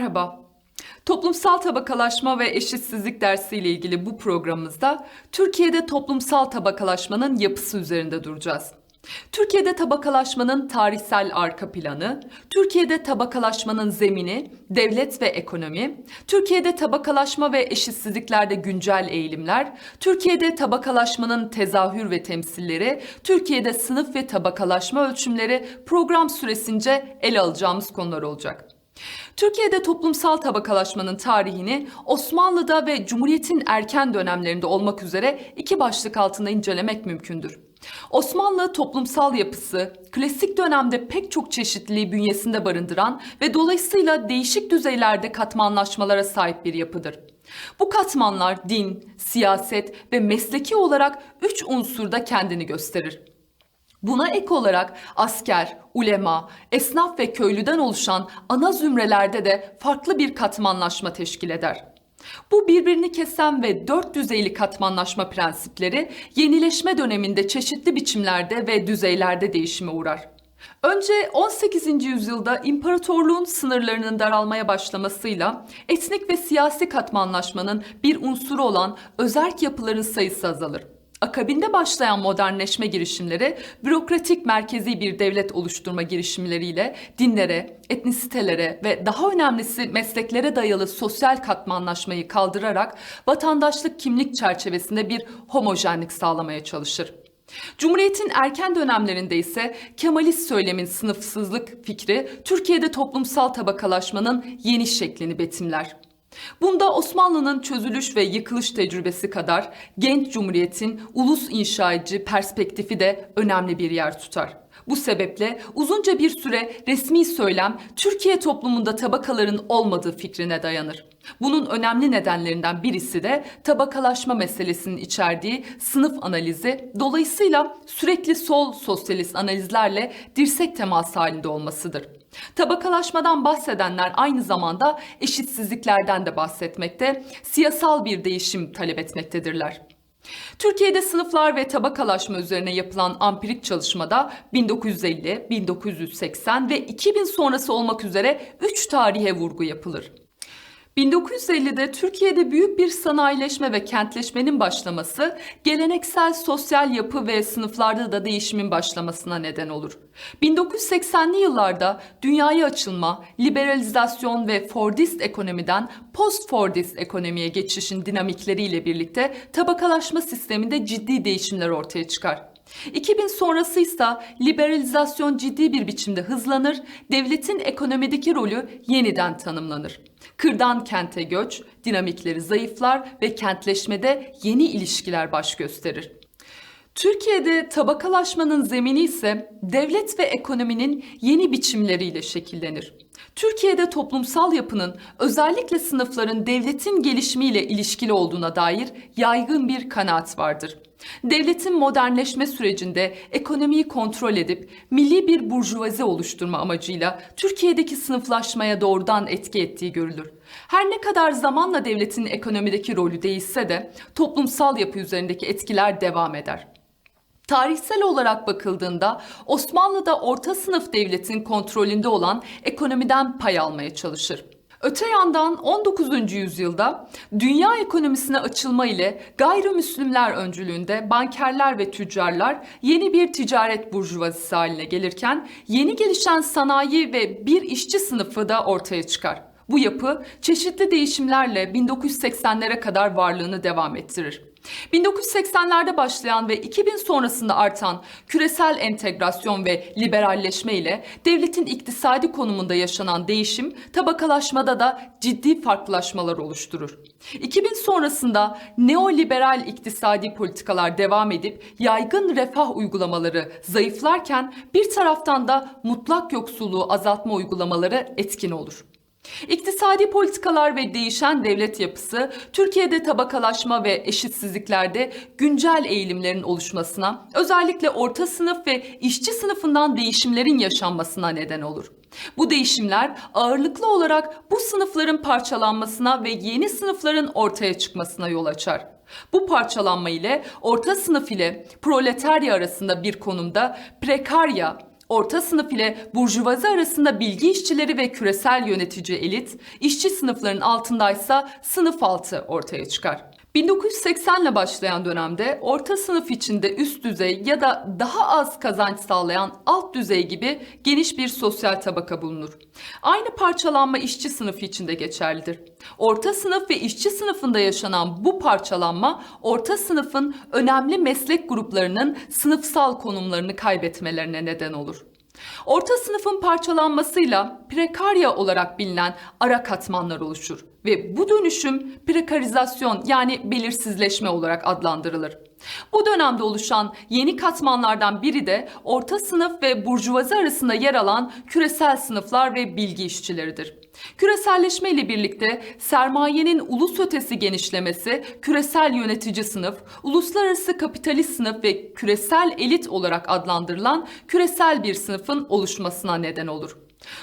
Merhaba. Toplumsal tabakalaşma ve eşitsizlik dersiyle ilgili bu programımızda Türkiye'de toplumsal tabakalaşmanın yapısı üzerinde duracağız. Türkiye'de tabakalaşmanın tarihsel arka planı, Türkiye'de tabakalaşmanın zemini, devlet ve ekonomi, Türkiye'de tabakalaşma ve eşitsizliklerde güncel eğilimler, Türkiye'de tabakalaşmanın tezahür ve temsilleri, Türkiye'de sınıf ve tabakalaşma ölçümleri program süresince ele alacağımız konular olacak. Türkiye'de toplumsal tabakalaşmanın tarihini Osmanlı'da ve Cumhuriyet'in erken dönemlerinde olmak üzere iki başlık altında incelemek mümkündür. Osmanlı toplumsal yapısı, klasik dönemde pek çok çeşitliliği bünyesinde barındıran ve dolayısıyla değişik düzeylerde katmanlaşmalara sahip bir yapıdır. Bu katmanlar din, siyaset ve mesleki olarak üç unsurda kendini gösterir. Buna ek olarak asker, ulema, esnaf ve köylüden oluşan ana zümrelerde de farklı bir katmanlaşma teşkil eder. Bu birbirini kesen ve dört düzeyli katmanlaşma prensipleri yenileşme döneminde çeşitli biçimlerde ve düzeylerde değişime uğrar. Önce 18. yüzyılda imparatorluğun sınırlarının daralmaya başlamasıyla etnik ve siyasi katmanlaşmanın bir unsuru olan özerk yapıların sayısı azalır. Akabinde başlayan modernleşme girişimleri bürokratik merkezi bir devlet oluşturma girişimleriyle dinlere, etnisitelere ve daha önemlisi mesleklere dayalı sosyal katmanlaşmayı kaldırarak vatandaşlık kimlik çerçevesinde bir homojenlik sağlamaya çalışır. Cumhuriyetin erken dönemlerinde ise Kemalist söylemin sınıfsızlık fikri Türkiye'de toplumsal tabakalaşmanın yeni şeklini betimler. Bunda Osmanlı'nın çözülüş ve yıkılış tecrübesi kadar genç cumhuriyetin ulus inşa edici perspektifi de önemli bir yer tutar. Bu sebeple uzunca bir süre resmi söylem Türkiye toplumunda tabakaların olmadığı fikrine dayanır. Bunun önemli nedenlerinden birisi de tabakalaşma meselesinin içerdiği sınıf analizi, dolayısıyla sürekli sol sosyalist analizlerle dirsek temas halinde olmasıdır. Tabakalaşmadan bahsedenler aynı zamanda eşitsizliklerden de bahsetmekte, siyasal bir değişim talep etmektedirler. Türkiye'de sınıflar ve tabakalaşma üzerine yapılan ampirik çalışmada 1950, 1980 ve 2000 sonrası olmak üzere 3 tarihe vurgu yapılır. 1950'de Türkiye'de büyük bir sanayileşme ve kentleşmenin başlaması geleneksel sosyal yapı ve sınıflarda da değişimin başlamasına neden olur. 1980'li yıllarda dünyaya açılma, liberalizasyon ve Fordist ekonomiden post-Fordist ekonomiye geçişin dinamikleriyle birlikte tabakalaşma sisteminde ciddi değişimler ortaya çıkar. 2000 sonrası ise liberalizasyon ciddi bir biçimde hızlanır, devletin ekonomideki rolü yeniden tanımlanır. Kırdan kente göç, dinamikleri zayıflar ve kentleşmede yeni ilişkiler baş gösterir. Türkiye'de tabakalaşmanın zemini ise devlet ve ekonominin yeni biçimleriyle şekillenir. Türkiye'de toplumsal yapının özellikle sınıfların devletin gelişimiyle ilişkili olduğuna dair yaygın bir kanaat vardır. Devletin modernleşme sürecinde ekonomiyi kontrol edip milli bir burjuvazi oluşturma amacıyla Türkiye'deki sınıflaşmaya doğrudan etki ettiği görülür. Her ne kadar zamanla devletin ekonomideki rolü değişse de toplumsal yapı üzerindeki etkiler devam eder. Tarihsel olarak bakıldığında Osmanlı'da orta sınıf devletin kontrolünde olan ekonomiden pay almaya çalışır. Öte yandan 19. yüzyılda dünya ekonomisine açılma ile gayrimüslimler öncülüğünde bankerler ve tüccarlar yeni bir ticaret burjuvazisi haline gelirken yeni gelişen sanayi ve bir işçi sınıfı da ortaya çıkar. Bu yapı çeşitli değişimlerle 1980'lere kadar varlığını devam ettirir. 1980'lerde başlayan ve 2000 sonrasında artan küresel entegrasyon ve liberalleşme ile devletin iktisadi konumunda yaşanan değişim tabakalaşmada da ciddi farklılaşmalar oluşturur. 2000 sonrasında neoliberal iktisadi politikalar devam edip yaygın refah uygulamaları zayıflarken bir taraftan da mutlak yoksulluğu azaltma uygulamaları etkin olur. İktisadi politikalar ve değişen devlet yapısı Türkiye'de tabakalaşma ve eşitsizliklerde güncel eğilimlerin oluşmasına, özellikle orta sınıf ve işçi sınıfından değişimlerin yaşanmasına neden olur. Bu değişimler ağırlıklı olarak bu sınıfların parçalanmasına ve yeni sınıfların ortaya çıkmasına yol açar. Bu parçalanma ile orta sınıf ile proletarya arasında bir konumda prekarya Orta sınıf ile burjuvazi arasında bilgi işçileri ve küresel yönetici elit, işçi sınıfların altındaysa sınıf altı ortaya çıkar. 1980 ile başlayan dönemde orta sınıf içinde üst düzey ya da daha az kazanç sağlayan alt düzey gibi geniş bir sosyal tabaka bulunur. Aynı parçalanma işçi sınıfı içinde geçerlidir. Orta sınıf ve işçi sınıfında yaşanan bu parçalanma orta sınıfın önemli meslek gruplarının sınıfsal konumlarını kaybetmelerine neden olur. Orta sınıfın parçalanmasıyla prekarya olarak bilinen ara katmanlar oluşur ve bu dönüşüm prekarizasyon yani belirsizleşme olarak adlandırılır. Bu dönemde oluşan yeni katmanlardan biri de orta sınıf ve burjuvazi arasında yer alan küresel sınıflar ve bilgi işçileridir. Küreselleşme ile birlikte sermayenin ulus ötesi genişlemesi, küresel yönetici sınıf, uluslararası kapitalist sınıf ve küresel elit olarak adlandırılan küresel bir sınıfın oluşmasına neden olur.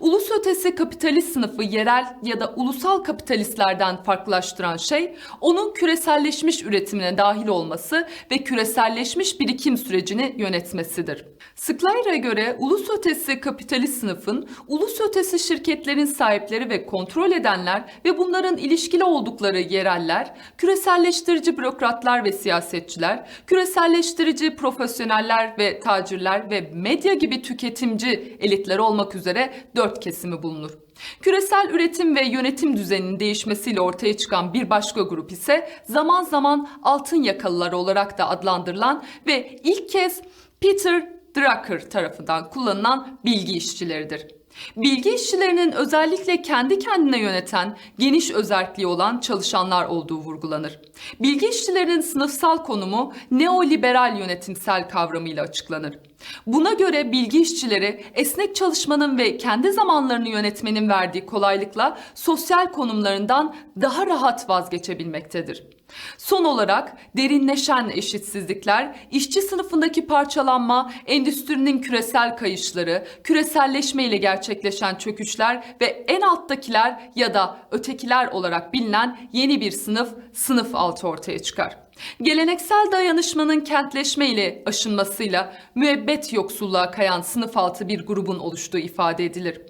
Ulus ötesi kapitalist sınıfı yerel ya da ulusal kapitalistlerden farklılaştıran şey onun küreselleşmiş üretimine dahil olması ve küreselleşmiş birikim sürecini yönetmesidir. Sklayra'ya göre ulus ötesi kapitalist sınıfın ulus ötesi şirketlerin sahipleri ve kontrol edenler ve bunların ilişkili oldukları yereller, küreselleştirici bürokratlar ve siyasetçiler, küreselleştirici profesyoneller ve tacirler ve medya gibi tüketimci elitler olmak üzere dört kesimi bulunur. Küresel üretim ve yönetim düzeninin değişmesiyle ortaya çıkan bir başka grup ise zaman zaman altın yakalılar olarak da adlandırılan ve ilk kez Peter Drucker tarafından kullanılan bilgi işçileridir. Bilgi işçilerinin özellikle kendi kendine yöneten, geniş özelliği olan çalışanlar olduğu vurgulanır. Bilgi işçilerinin sınıfsal konumu neoliberal yönetimsel kavramıyla açıklanır. Buna göre bilgi işçileri esnek çalışmanın ve kendi zamanlarını yönetmenin verdiği kolaylıkla sosyal konumlarından daha rahat vazgeçebilmektedir. Son olarak derinleşen eşitsizlikler, işçi sınıfındaki parçalanma, endüstrinin küresel kayışları, küreselleşme ile gerçekleşen çöküşler ve en alttakiler ya da ötekiler olarak bilinen yeni bir sınıf, sınıf altı ortaya çıkar. Geleneksel dayanışmanın kentleşme ile aşınmasıyla müebbet yoksulluğa kayan sınıf altı bir grubun oluştuğu ifade edilir.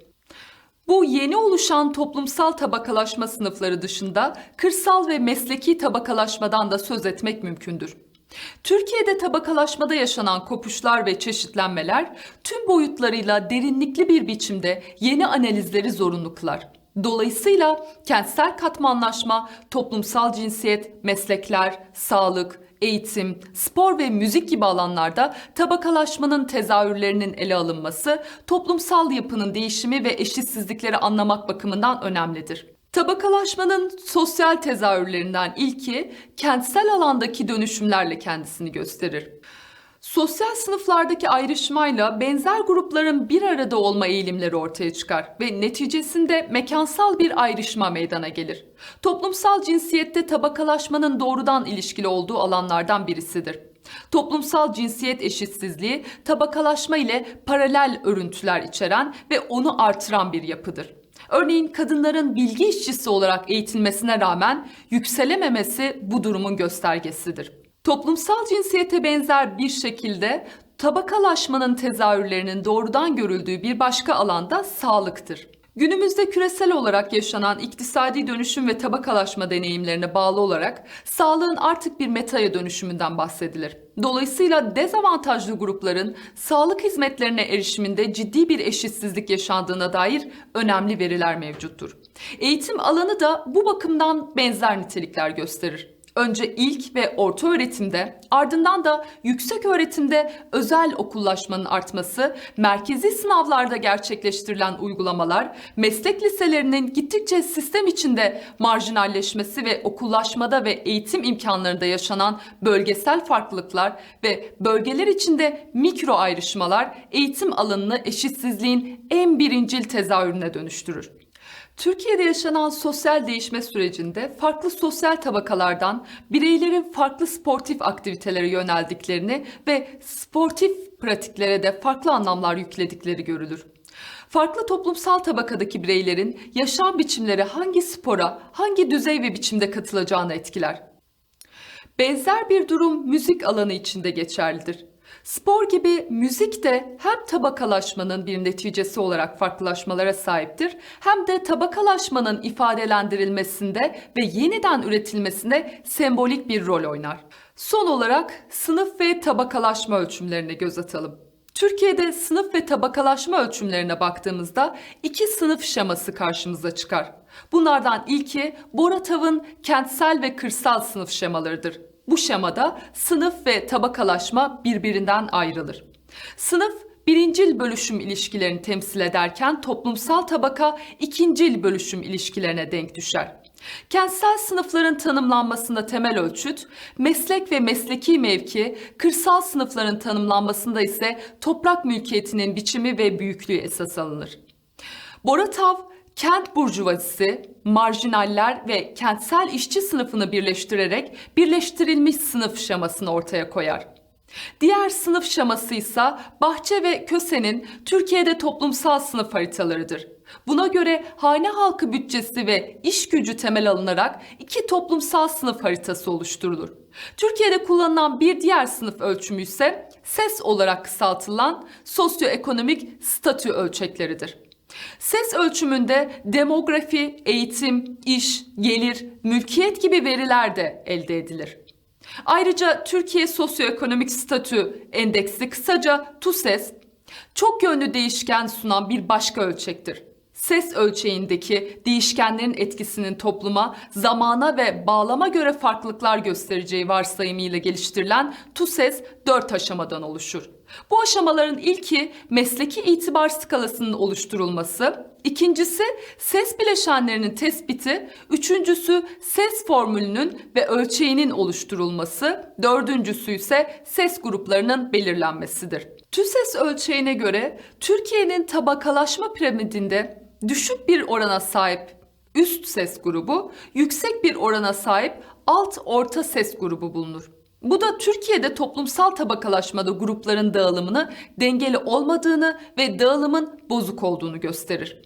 Bu yeni oluşan toplumsal tabakalaşma sınıfları dışında kırsal ve mesleki tabakalaşmadan da söz etmek mümkündür. Türkiye'de tabakalaşmada yaşanan kopuşlar ve çeşitlenmeler tüm boyutlarıyla derinlikli bir biçimde yeni analizleri zorunlu kılar. Dolayısıyla kentsel katmanlaşma, toplumsal cinsiyet, meslekler, sağlık, eğitim, spor ve müzik gibi alanlarda tabakalaşmanın tezahürlerinin ele alınması, toplumsal yapının değişimi ve eşitsizlikleri anlamak bakımından önemlidir. Tabakalaşmanın sosyal tezahürlerinden ilki kentsel alandaki dönüşümlerle kendisini gösterir. Sosyal sınıflardaki ayrışmayla benzer grupların bir arada olma eğilimleri ortaya çıkar ve neticesinde mekansal bir ayrışma meydana gelir. Toplumsal cinsiyette tabakalaşmanın doğrudan ilişkili olduğu alanlardan birisidir. Toplumsal cinsiyet eşitsizliği tabakalaşma ile paralel örüntüler içeren ve onu artıran bir yapıdır. Örneğin kadınların bilgi işçisi olarak eğitilmesine rağmen yükselememesi bu durumun göstergesidir. Toplumsal cinsiyete benzer bir şekilde tabakalaşmanın tezahürlerinin doğrudan görüldüğü bir başka alanda sağlıktır. Günümüzde küresel olarak yaşanan iktisadi dönüşüm ve tabakalaşma deneyimlerine bağlı olarak sağlığın artık bir metaya dönüşümünden bahsedilir. Dolayısıyla dezavantajlı grupların sağlık hizmetlerine erişiminde ciddi bir eşitsizlik yaşandığına dair önemli veriler mevcuttur. Eğitim alanı da bu bakımdan benzer nitelikler gösterir. Önce ilk ve orta öğretimde, ardından da yüksek öğretimde özel okullaşmanın artması, merkezi sınavlarda gerçekleştirilen uygulamalar, meslek liselerinin gittikçe sistem içinde marjinalleşmesi ve okullaşmada ve eğitim imkanlarında yaşanan bölgesel farklılıklar ve bölgeler içinde mikro ayrışmalar eğitim alanını eşitsizliğin en birincil tezahürüne dönüştürür. Türkiye'de yaşanan sosyal değişme sürecinde farklı sosyal tabakalardan bireylerin farklı sportif aktivitelere yöneldiklerini ve sportif pratiklere de farklı anlamlar yükledikleri görülür. Farklı toplumsal tabakadaki bireylerin yaşam biçimleri hangi spora, hangi düzey ve biçimde katılacağını etkiler. Benzer bir durum müzik alanı içinde geçerlidir. Spor gibi müzik de hem tabakalaşmanın bir neticesi olarak farklılaşmalara sahiptir hem de tabakalaşmanın ifadelendirilmesinde ve yeniden üretilmesinde sembolik bir rol oynar. Son olarak sınıf ve tabakalaşma ölçümlerine göz atalım. Türkiye'de sınıf ve tabakalaşma ölçümlerine baktığımızda iki sınıf şeması karşımıza çıkar. Bunlardan ilki Boratav'ın kentsel ve kırsal sınıf şemalarıdır. Bu şemada sınıf ve tabakalaşma birbirinden ayrılır. Sınıf birincil bölüşüm ilişkilerini temsil ederken toplumsal tabaka ikincil bölüşüm ilişkilerine denk düşer. Kentsel sınıfların tanımlanmasında temel ölçüt, meslek ve mesleki mevki, kırsal sınıfların tanımlanmasında ise toprak mülkiyetinin biçimi ve büyüklüğü esas alınır. Boratav, kent burjuvazisi, marjinaller ve kentsel işçi sınıfını birleştirerek birleştirilmiş sınıf şemasını ortaya koyar. Diğer sınıf şeması ise Bahçe ve Köse'nin Türkiye'de toplumsal sınıf haritalarıdır. Buna göre hane halkı bütçesi ve iş gücü temel alınarak iki toplumsal sınıf haritası oluşturulur. Türkiye'de kullanılan bir diğer sınıf ölçümü ise SES olarak kısaltılan sosyoekonomik statü ölçekleridir. Ses ölçümünde demografi, eğitim, iş, gelir, mülkiyet gibi veriler de elde edilir. Ayrıca Türkiye Sosyoekonomik Statü Endeksi kısaca TUSES çok yönlü değişken sunan bir başka ölçektir. Ses ölçeğindeki değişkenlerin etkisinin topluma, zamana ve bağlama göre farklılıklar göstereceği varsayımıyla geliştirilen TUSES 4 aşamadan oluşur. Bu aşamaların ilki mesleki itibar skalasının oluşturulması, ikincisi ses bileşenlerinin tespiti, üçüncüsü ses formülünün ve ölçeğinin oluşturulması, dördüncüsü ise ses gruplarının belirlenmesidir. TÜSES ölçeğine göre Türkiye'nin tabakalaşma piramidinde düşük bir orana sahip üst ses grubu, yüksek bir orana sahip alt orta ses grubu bulunur. Bu da Türkiye'de toplumsal tabakalaşmada grupların dağılımını dengeli olmadığını ve dağılımın bozuk olduğunu gösterir.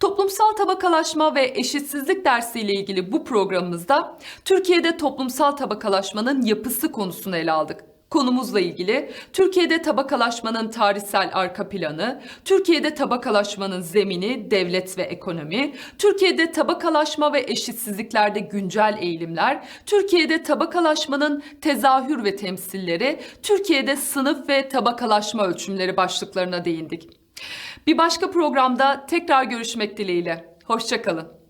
Toplumsal tabakalaşma ve eşitsizlik dersiyle ilgili bu programımızda Türkiye'de toplumsal tabakalaşmanın yapısı konusunu ele aldık. Konumuzla ilgili Türkiye'de tabakalaşmanın tarihsel arka planı, Türkiye'de tabakalaşmanın zemini, devlet ve ekonomi, Türkiye'de tabakalaşma ve eşitsizliklerde güncel eğilimler, Türkiye'de tabakalaşmanın tezahür ve temsilleri, Türkiye'de sınıf ve tabakalaşma ölçümleri başlıklarına değindik. Bir başka programda tekrar görüşmek dileğiyle. Hoşçakalın.